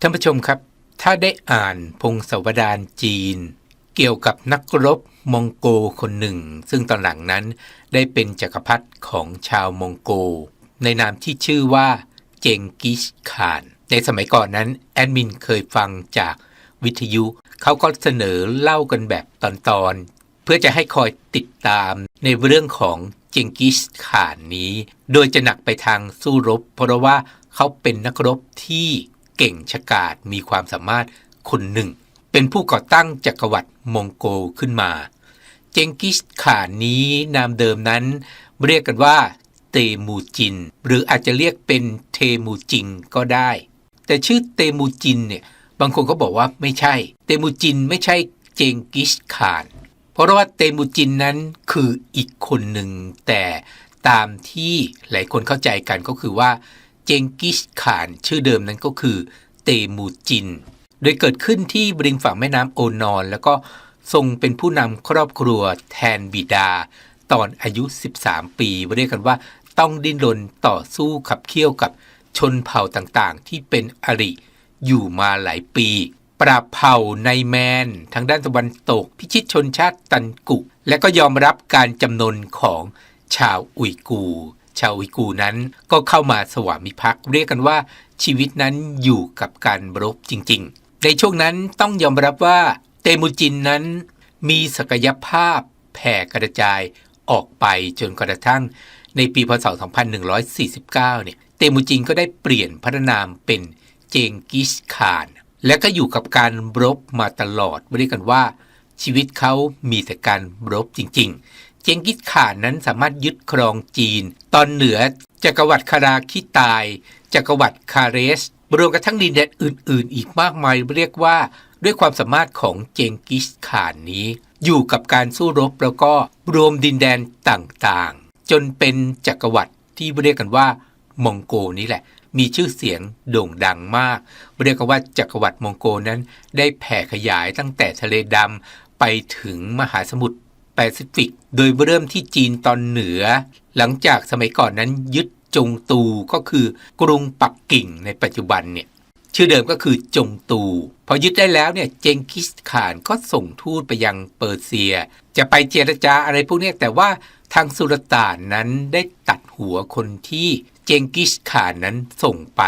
ท่านผู้ชมครับ ถ้าได้อ่านพงศาวดารจีน เกี่ยวกับนักรบมองโกคนหนึ่ง ซึ่งตอนหลังนั้นได้เป็นจักรพรรดิของชาวมองโก ในนามที่ชื่อว่าเจงกิสขาน ในสมัยก่อนนั้น แอดมินเคยฟังจากวิทยุ เขาก็เสนอเล่ากันแบบตอนๆ เพื่อจะให้คอยติดตามในเรื่องของเจงกิสขานนี้ โดยจะหนักไปทางสู้รบ เพราะว่าเขาเป็นนักรบที่ เก่งฉกาจมีความสามารถคนหนึ่ง เป็นผู้ก่อตั้งจักรวรรดิมองโกขึ้นมา เจงกิสข่านนี้นามเดิมนั้น เรียกกันว่าเตมูจิน หรืออาจจะเรียกเป็นเทมูจิงก็ได้ แต่ชื่อเตมูจินเนี่ยบางคนก็บอกว่าไม่ใช่ เตมูจินไม่ใช่เจงกิสข่าน เพราะว่าเตมูจินนั้นคืออีกคนหนึ่งแต่ตามที่หลายคนเข้าใจกันก็คือว่า เจงกิสข่าน ชื่อเดิมนั้นก็คือเตมูจิน โดยเกิดขึ้นที่บริมฝั่งแม่น้ำโอนอน แล้วก็ทรงเป็นผู้นำครอบครัวแทนบิดา ตอนอายุ 13 ปีเรียกกันว่าต้องดิ้นรนต่อสู้ขับเคี่ยวกับชนเผ่าต่างๆ ที่เป็นอริอยู่มาหลายปี ปราบเผ่าในแมน ทางด้านตะวันตก พิชิตชนชาติตันกุและก็ยอมรับการจำนนของชาวอุยกู ชาวอุยกูนั้นก็เข้ามาสวามิภักดิ์เรียกกันว่าชีวิตนั้นอยู่กับการรบจริง ๆ ในช่วงนั้นต้องยอมรับว่าเตมูจินนั้นมีศักยภาพแผ่กระจายออกไปจนกระทั่ง ในปีพศ 2149 เนี่ย เตมูจินก็ได้เปลี่ยนพระนามเป็นเจงกิสข่าน และก็อยู่กับการรบมาตลอดเรียกกันว่าชีวิตเขามีแต่การรบจริง ๆ เจงกิสข่านนั้นสามารถยึดครองจีน ตอนเหนือจักรวรรดิคาราคิตาย จักรวรรดิคาเรสรวมกระทั่งดินแดนอื่น ๆ อีกมากมายเรียกว่า ด้วยความสามารถของเจงกิสข่านนี้ อยู่กับการสู้รบแล้วก็รวมดินแดนต่างๆ จนเป็นจักรวรรดิที่เรียกกันว่ามองโกนี่แหละ มีชื่อเสียงโด่งดังมาก เรียกว่าจักรวรรดิมองโกนั้น ได้แผ่ขยายตั้งแต่ทะเลดำไปถึงมหาสมุทร แปซิฟิก โดยเริ่มที่จีนตอนเหนือ หลังจากสมัยก่อนนั้นยึดจงตูก็คือกรุงปักกิ่งในปัจจุบันเนี่ยชื่อเดิมก็คือจงตู พอยึดได้แล้วเนี่ยเจงกิสข่านก็ส่งทูตไปยังเปอร์เซีย จะไปเจรจาอะไรพวกนี้แต่ว่าทางสุลต่านนั้นได้ตัดหัวคนที่เจงกิสข่านนั้นส่งไป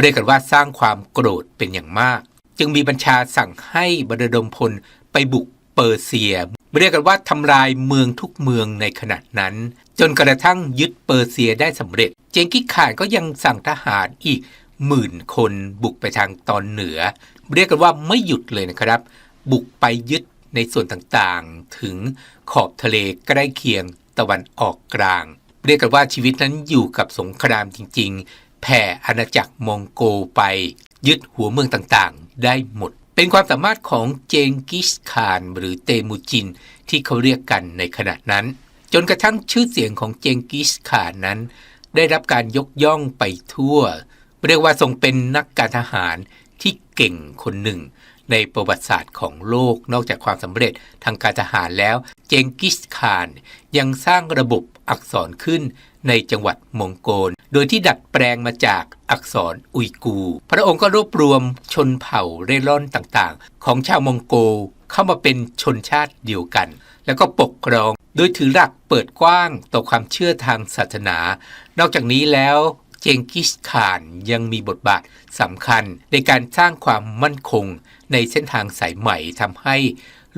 เรียกกันว่าสร้างความโกรธเป็นอย่างมาก จึงมีบัญชาสั่งให้บรดมพลไปบุกเปอร์เซีย เรียกกันว่าทำลายเมืองทุกเมืองในขณะนั้น จนกระทั่งยึดเปอร์เซียได้สำเร็จ เจงกิสข่านก็ยังสั่งทหารอีกหมื่นคนบุกไปทางตอนเหนือ เรียกกันว่าไม่หยุดเลยนะครับ บุกไปยึดในส่วนต่างๆ ถึงขอบทะเลใกล้เคียงตะวันออกกลาง เรียกกันว่าชีวิตนั้นอยู่กับสงครามจริง ๆ แผ่อาณาจักรมองโกไป ยึดหัวเมืองต่างๆ ได้หมด เป็นความสามารถของเจงกิสข่านหรือเตมูจินที่เขาเรียกกันในขณะนั้น จนกระทั่งชื่อเสียงของเจงกิสข่านนั้น ได้รับการยกย่องไปทั่ว เรียกว่าทรงเป็นนักการทหารที่เก่งคนหนึ่ง ในประวัติศาสตร์ของโลกนอกจากความสำเร็จทางการทหารแล้ว เจงกิสข่านยังสร้างระบบอักษรขึ้นในจังหวัดมองโกล โดยที่ดัดแปลงมาจากอักษรอุยกู พระองค์ก็รวบรวมชนเผ่าเร่ร่อนต่างๆ ของชาวมองโกลเข้ามาเป็นชนชาติเดียวกัน แล้วก็ปกครอง โดยถือหลักเปิดกว้างต่อความเชื่อทางศาสนา นอกจากนี้แล้วเจงกิสข่านยังมีบทบาทสำคัญในการสร้างความมั่นคงในเส้นทางสายใหม่ทำให้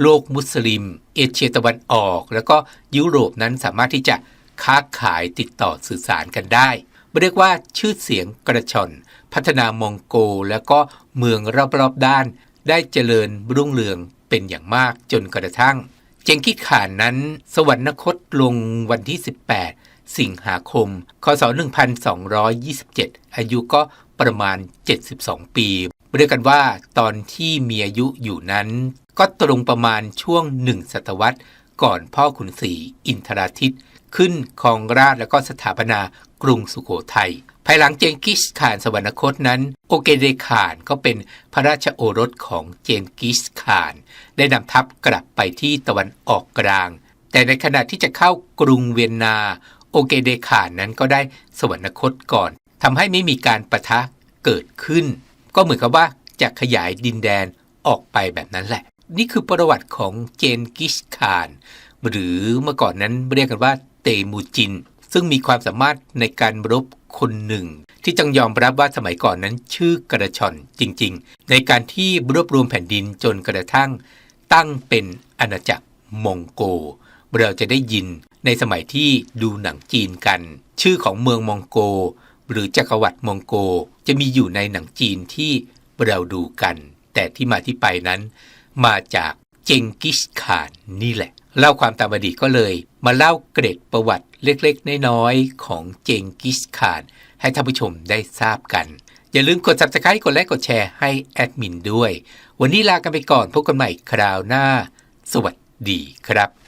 โลกมุสลิม เอเชียตะวันออก แล้วก็ยุโรปนั้นสามารถที่จะค้าขายติดต่อสื่อสารกันได้ เรียกว่าชื่อเสียงกระชอน พัฒนามองโกแล้วก็เมืองรอบๆด้าน ได้เจริญรุ่งเรืองเป็นอย่างมากจนกระทั่ง เจงกิข่านนั้น สวรรคตลงวันที่ 18 สิงหาคม คศ 1227 อายุก็ประมาณ 72 ปีเรียกกันว่าตอนที่มีอายุอยู่นั้น ก็ตรงประมาณช่วงหนึ่งศตวรรษ ก่อนพ่อขุนศรีอินทราทิตขึ้นครองราชแล้วก็สถาปนา กรุงสุโขทัย ภายหลังเจงกิสข่านสวรรคตนั้น โอเกเดข่านก็เป็นพระราชโอรสของเจงกิสข่าน ได้นำทัพกลับไปที่ตะวันออกกลาง แต่ในขณะที่จะเข้ากรุงเวียนนา โอเกเดคานนั้นก็ได้สวรรคตก่อนทำให้ไม่มีการประทะเกิดขึ้น ก็เหมือนกับว่าจะขยายดินแดนออกไปแบบนั้นแหละ นี่คือประวัติของเจนกิสคาน หรือเมื่อก่อนนั้นเรียกกันว่าเตมูจิน ซึ่งมีความสามารถในการรบคนหนึ่ง ที่ต้องยอมรับว่าสมัยก่อนนั้นชื่อกระชอนจริง ๆ ในการที่รวบรวมแผ่นดินจนกระทั่ง ตั้งเป็นอาณาจักรมองโก เราจะได้ยินในสมัยที่ดูหนังจีนกัน ชื่อของเมืองมองโก หรือจักรวรรดิมองโก จะมีอยู่ในหนังจีนที่เราดูกัน แต่ที่มาที่ไปนั้น มาจากเจงกิสข่านนี่แหละ เล่าความตามอดีตก็เลย มาเล่าเกร็ดประวัติ เล็กๆ น้อยๆ ของเจงกิสขานให้ท่านผู้ชมได้ทราบกัน อย่าลืมกด subscribe กดไลค์กดแชร์ให้แอดมินด้วย วันนี้ลากันไปก่อนพบกันใหม่คราวหน้า สวัสดีครับ